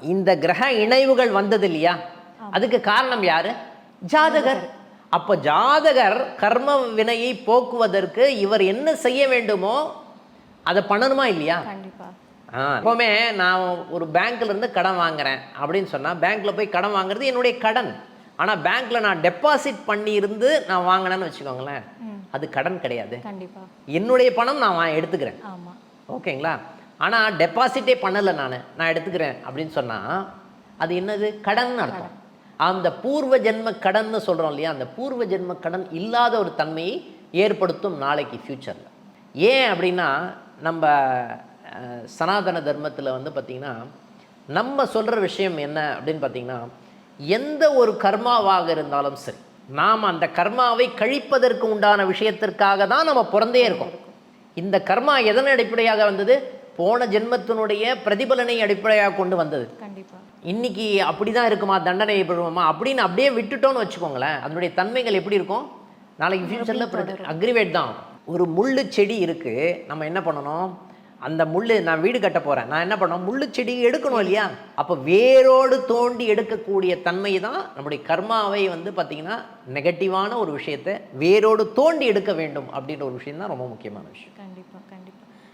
இந்த கிரக இணைவுகள் வந்தது இல்லையா அதுக்கு காரணம் யாரு? ஜாதகர். அப்போ ஜாதகர் கர்ம வினையை போக்குவதற்கு இவர் என்ன செய்ய வேண்டுமோ அதை பண்ணணுமா இல்லையா? ஆ எப்போவுமே நான் ஒரு பேங்க்ல இருந்து கடன் வாங்குறேன் அப்படின்னு சொன்னால் பேங்க்ல போய் கடன் வாங்குறது என்னுடைய கடன். ஆனால் பேங்க்ல நான் டெபாசிட் பண்ணி இருந்து நான் வாங்கினேன்னு வச்சுக்கோங்களேன் அது கடன் கிடையாது. என்னுடைய பணம் நான் எடுத்துக்கிறேன். ஓகேங்களா? ஆனால் டெபாசிட்டே பண்ணலை நான். நான் எடுத்துக்கிறேன் அப்படின்னு சொன்னால் அது என்னது? கடன் அர்த்தம். அந்த பூர்வ ஜென்ம கடன்னு சொல்கிறோம் இல்லையா? அந்த பூர்வ ஜென்ம கடன் இல்லாத ஒரு தன்மையை ஏற்படுத்தும் நாளைக்கு ஃப்யூச்சரில் ஏன் அப்படின்னா நம்ம சனாதன தர்மத்தில் வந்து பார்த்திங்கன்னா நம்ம சொல்கிற விஷயம் என்ன அப்படின்னு பார்த்தீங்கன்னா எந்த ஒரு கர்மாவாக இருந்தாலும் சரி நாம் அந்த கர்மாவை கழிப்பதற்கு உண்டான விஷயத்திற்காக தான் நம்ம பிறந்தே இருக்கோம். இந்த கர்மா எதன் அடிப்படையாக வந்தது? போன ஜென்மத்தினுடைய பிரதிபலனை அடிப்படையாக கொண்டு வந்தது. இன்னைக்கு அப்படிதான் இருக்குமா? தண்டனை பெறுவோமா? அப்படின்னு அப்படியே விட்டுட்டோம்னு வச்சுக்கோங்களேன். அதனுடைய தன்மைகள் எப்படி இருக்கும்? நாளைக்கு ஃபியூச்சரில் அக்ரிவேட் தான். ஒரு முள்ளு செடி இருக்கு. நம்ம என்ன பண்ணணும்? அந்த முள்ளு நான் வீடு கட்ட போறேன். நான் என்ன பண்ணணும்? முள்ளு செடி எடுக்கணும் இல்லையா? அப்போ வேரோடு தோண்டி எடுக்கக்கூடிய தன்மை தான் நம்முடைய கர்மாவை வந்து பார்த்தீங்கன்னா நெகட்டிவான ஒரு விஷயத்தை வேரோடு தோண்டி எடுக்க வேண்டும் அப்படின்ற ஒரு விஷயம் தான் ரொம்ப முக்கியமான விஷயம். கண்டிப்பா.